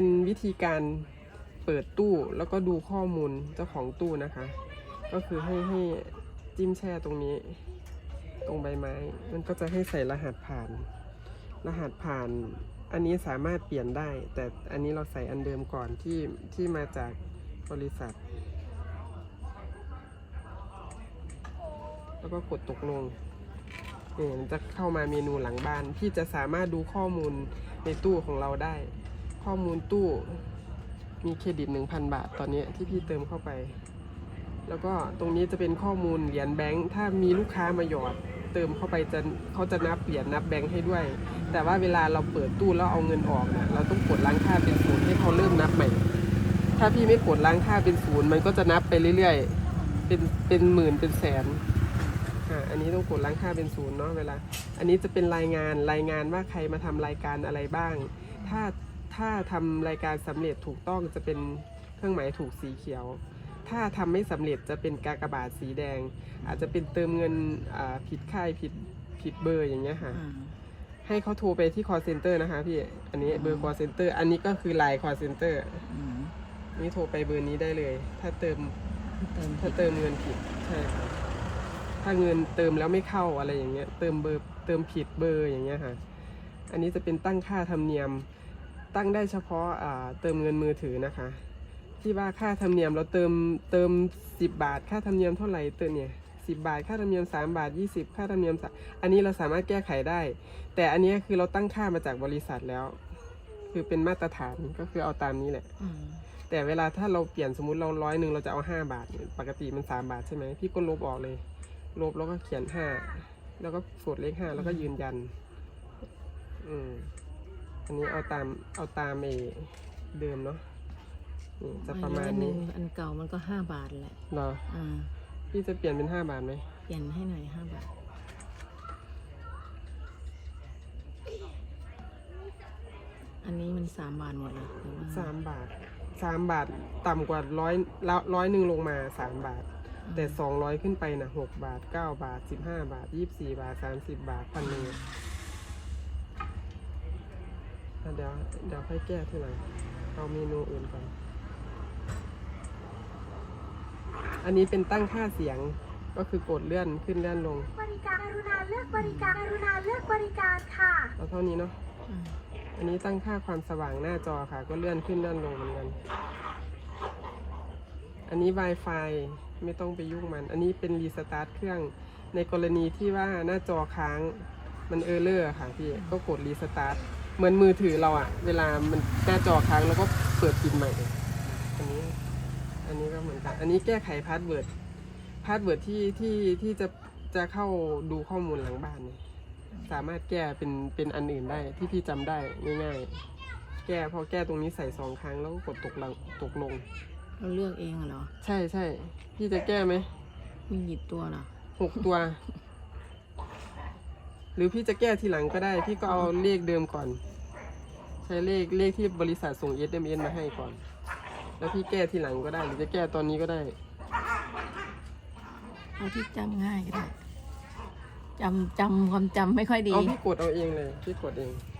เป็นวิธีการเปิดตู้แล้วก็ดูข้อมูลเจ้าของตู้นะคะ ก็คือให้ให้จิ้มแช่ตรงนี้ ตรงใบไม้ มันก็จะให้ใส่รหัสผ่าน รหัสผ่าน อันนี้สามารถเปลี่ยนได้ แต่อันนี้เราใส่อันเดิมก่อนที่ที่มาจากบริษัท แล้วก็กดตกลงนี่มันจะเข้ามาเมนูหลังบ้านพี่จะสามารถดูข้อมูลในตู้ของเราได้ ข้อมูลตู้มีเครดิต 1,000 บาทตอนนี้ที่พี่เติมเข้าไป แล้วก็ตรงนี้จะเป็นข้อมูลเหรียญแบงค์ถ้ามีลูกค้ามาหยอด เติมเข้าไปจะเขาจะนับเหรียญนับแบงค์ให้ด้วย แต่ว่าเวลาเราเปิดตู้แล้วเอาเงินออกเนี่ยเราต้องกดล้างค่าเป็นศูนย์ให้เขาเริ่มนับใหม่ ถ้าพี่ไม่กดล้างค่าเป็นศูนย์มันก็จะนับไปเรื่อยๆ เป็นเป็นหมื่นเป็นแสนอันนี้ต้องกดล้างค่าเป็นศูนย์เนาะเวลา อันนี้จะเป็นรายงานรายงานว่าใครมาทำรายการอะไรบ้าง ถ้า ถ้าทำรายการสำเร็จถูกต้องจะเป็นเครื่องหมายถูกสีเขียว ถ้าทำไม่สำเร็จจะเป็นกากบาทสีแดง อาจจะเป็นเติมเงินอ่าผิดค่ายผิดผิดเบอร์อย่างเงี้ยค่ะอ่าให้เขาโทรไปที่ call center นะคะพี่ อันนี้เบอร์ call center อันนี้ก็คือไลน์ call center อืมนี่โทรไปเบอร์นี้ได้เลย ถ้าเติมเติมถ้าเติมเงินผิดใช่ค่ะถ้าเงินเติมแล้วไม่เข้าอะไรอย่างเงี้ย เติมเบอร์เติมผิดเบอร์อย่างเงี้ยค่ะ อันนี้จะเป็นตั้งค่าธรรมเนียม ตั้งได้เฉพาะอ่าเติมเงินมือถือนะคะ ที่ว่าค่าธรรมเนียมเราเติมเติมสิบบาท ค่าธรรมเนียมเท่าไหร่เติมเนี่ยสิบาท ค่าธรรมเนียมสามบาทยี่สิบค่าธรรมเนียมสามอันนี้เราสามารถแก้ไขได้ แต่อันเนี้ยคือเราตั้งค่ามาจากบริษัทแล้ว คือเป็นมาตรฐานก็คือเอาตามนี้แหละอืมแต่เวลาถ้าเราเปลี่ยนสมมติเราร้อยหนึ่งเราจะเอาห้าบาทเนี่ยปกติมันสามบาทใช่ไหมพี่ก็ลบออกเลย ลบแล้วก็เขียนห้าแล้วก็สูตรเลขห้าแล้วก็ยืนยัน อืม อันนี้เอาตามเอาตามเอเดิมเนาะนี่จะประมาณใบหนึ่นี้งอันเก่ามันก็ห้าบาทแหละเหรออ่าพี่จะเปลี่ยนเป็นห้าบาทไหมเปลี่ยนให้หน่อยห้าบาทอันนี้มันสามบาทหมดเลยหรือว่าสามบาทสามบาทต่ำกว่าร้อยละร้อยหนึ่งลงมาสามบาท แต่สองร้อยขึ้นไปนะหกบาทเก้าบาทสิบห้าบาทยี่สิบสี่บาทสามสิบบาทพันหนึ่งอะเดี๋ยวเดี๋ยวค่อยแก้ทีหลังเอาเมนูอื่นก่อน อันนี้เป็นตั้งค่าเสียงก็คือกดเลื่อนขึ้นเลื่อนลง บริการกรุณาเลือกบริการกรุณาเลือกบริการค่ะเอาเท่านี้เนาะอืมอันนี้ตั้งค่าความสว่างหน้าจอค่ะ ก็เลื่อนขึ้นเลื่อนลงเหมือนกัน อันนี้ Wi-Fi ไม่ต้องไปยุ่งมัน อันนี้เป็นรีสตาร์ทเครื่อง ในกรณีที่ว่าหน้าจอค้างมันเออร์เลอร์ค่ะพี่ ก็กดรีสตาร์ท เหมือนมือถือเราอะเวลามันหน้าจอค้างแล้วก็เปิดปิดใหม่ อันนี้ อันนี้ก็เหมือนกัน อันนี้แก้ไขพาสเวิร์ด พาสเวิร์ดที่ที่ที่จะจะเข้าดูข้อมูลหลังบ้านเนี่ยสามารถแก้เป็นเป็นอันอื่นได้ที่พี่จำได้ง่ายๆ แก้พอแก้ตรงนี้ใส่สองครั้งแล้วก็กดตกลงตกลง เราเลือกเองเหรอ ใช่ใช่พี่จะแก้ไหมมีกี่ตัวเหรอหกตัว หรือพี่จะแก้ทีหลังก็ได้ พี่ก็เอาเลขเดิมก่อน ใช้เลขเลขที่บริษัทส่ง SMS มาให้ก่อน แล้วพี่แก้ทีหลังก็ได้ หรือจะแก้ตอนนี้ก็ได้เอาที่จำง่ายก็ได้จำจำความจำไม่ค่อยดี เอาพี่กดเอาเองเลยพี่กดเองอ